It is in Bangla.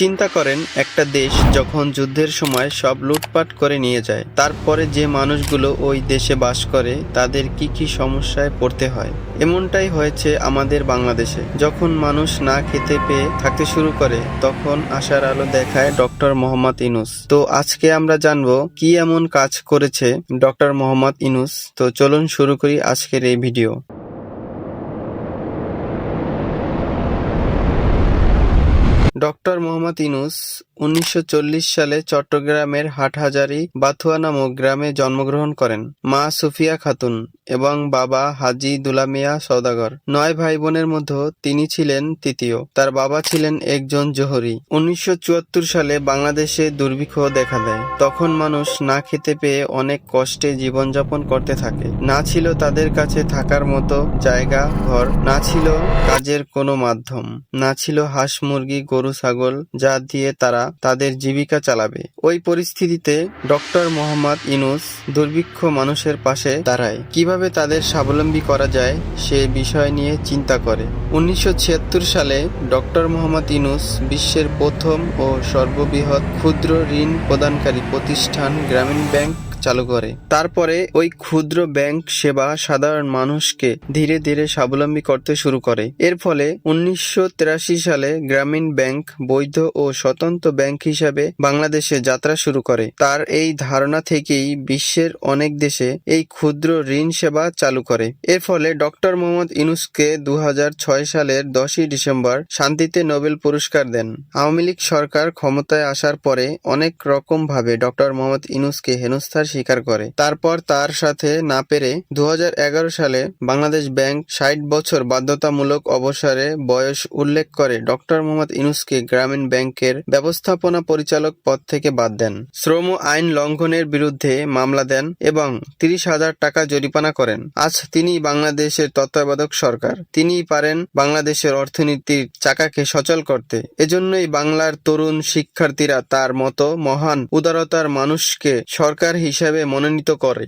চিন্তা করেন, একটা দেশ যখন যুদ্ধের সময় সব লুটপাট করে নিয়ে যায়, তারপরে যে মানুষগুলো ওই দেশে বাস করে, তাদের কি কি সমস্যায় পড়তে হয়? এমনটাই হয়েছে আমাদের বাংলাদেশে। যখন মানুষ না খেতে পেয়ে থাকতে শুরু করে, তখন আশার আলো দেখায় ডক্টর মোহাম্মদ ইনুস। তো আজকে আমরা জানব, কি এমন কাজ করেছে ডক্টর মোহাম্মদ ইনুস? তো চলুন শুরু করি আজকের এই ভিডিও। ডক্টর মোহাম্মদ ইনুস উনিশশো চল্লিশ সালে চট্টগ্রামের হাটহাজারী বাথুয়া নামক গ্রামে জন্মগ্রহণ করেন। মা সুফিয়া খাতুন এবং বাবা হাজি দুলামিয়া সৌদাগর নয় ভাই বোনের মধ্যে তিনি ছিলেন তৃতীয়। তার বাবা ছিলেন একজন জোহরি। উনিশশো চুয়াত্তর সালে বাংলাদেশে দুর্ভিক্ষ দেখা দেয়। তখন মানুষ না খেতে পেয়ে অনেক কষ্টে জীবনযাপন করতে থাকে। না ছিল তাদের কাছে থাকার মতো জায়গা, ঘর, না ছিল কাজের কোনো মাধ্যম। না ছিল হাঁস মুরগি, গরু ছাগল যা দিয়ে তারা তাদের জীবিকা চালাবে। ওই পরিস্থিতিতে ডক্টর মোহাম্মদ ইনুস দুর্ভিক্ষ মানুষের পাশে দাঁড়ায়। কীভাবে তাদের স্বাবলম্বী করা যায় সে বিষয় নিয়ে চিন্তা করে। উনিশশো ছিয়াত্তর সালে ডক্টর মোহাম্মদ ইনুস বিশ্বের প্রথম ও সর্ববৃহৎ ক্ষুদ্র ঋণ প্রদানকারী প্রতিষ্ঠান গ্রামীণ ব্যাংক চালু করে। তারপরে ওই ক্ষুদ্র ব্যাংক সেবা সাধারণ মানুষকে ধীরে ধীরে স্বাবলম্বী করতে শুরু করে। এর ফলে উনিশশো তিরাশি সালে গ্রামীণ ব্যাংক বৈধ ও স্বতন্ত্র ব্যাংক হিসাবে বাংলাদেশে যাত্রা শুরু করে। তার এই ধারণা থেকেই বিশ্বের অনেক দেশে এই ক্ষুদ্র ঋণ সেবা চালু করে। এর ফলে ডক্টর মোহাম্মদ ইনুসকে দু হাজার ছয় সালের দশই ডিসেম্বর শান্তিতে নোবেল পুরস্কার দেন। আওয়ামী লীগ সরকার ক্ষমতায় আসার পরে অনেক রকম ভাবে ডক্টর মোহাম্মদ ইনুসকে হেনস্থার স্বীকার করে। তারপর তার সাথে না পেরে দু হাজার এগারো সালে বাংলাদেশ ব্যাংক ষাট বছর বাধ্যতামূলক অবসরে বয়স উল্লেখ করে ডক্টর মোহাম্মদ ইনুসকে গ্রামীণ ব্যাংকের ব্যবস্থাপনা পরিচালক পদ থেকে বাদ দেন। শ্রম আইন লঙ্ঘনের বিরুদ্ধে মামলা দেন এবং তিরিশ হাজার টাকা জরিমানা করেন। আজ তিনি বাংলাদেশের তত্ত্বাবধায়ক সরকার। তিনি পারেন বাংলাদেশের অর্থনীতির চাকাকে সচল করতে। এজন্যই বাংলার তরুণ শিক্ষার্থীরা তার মতো মহান উদারতার মানুষকে সরকার হিসেবে মনোনীত করে।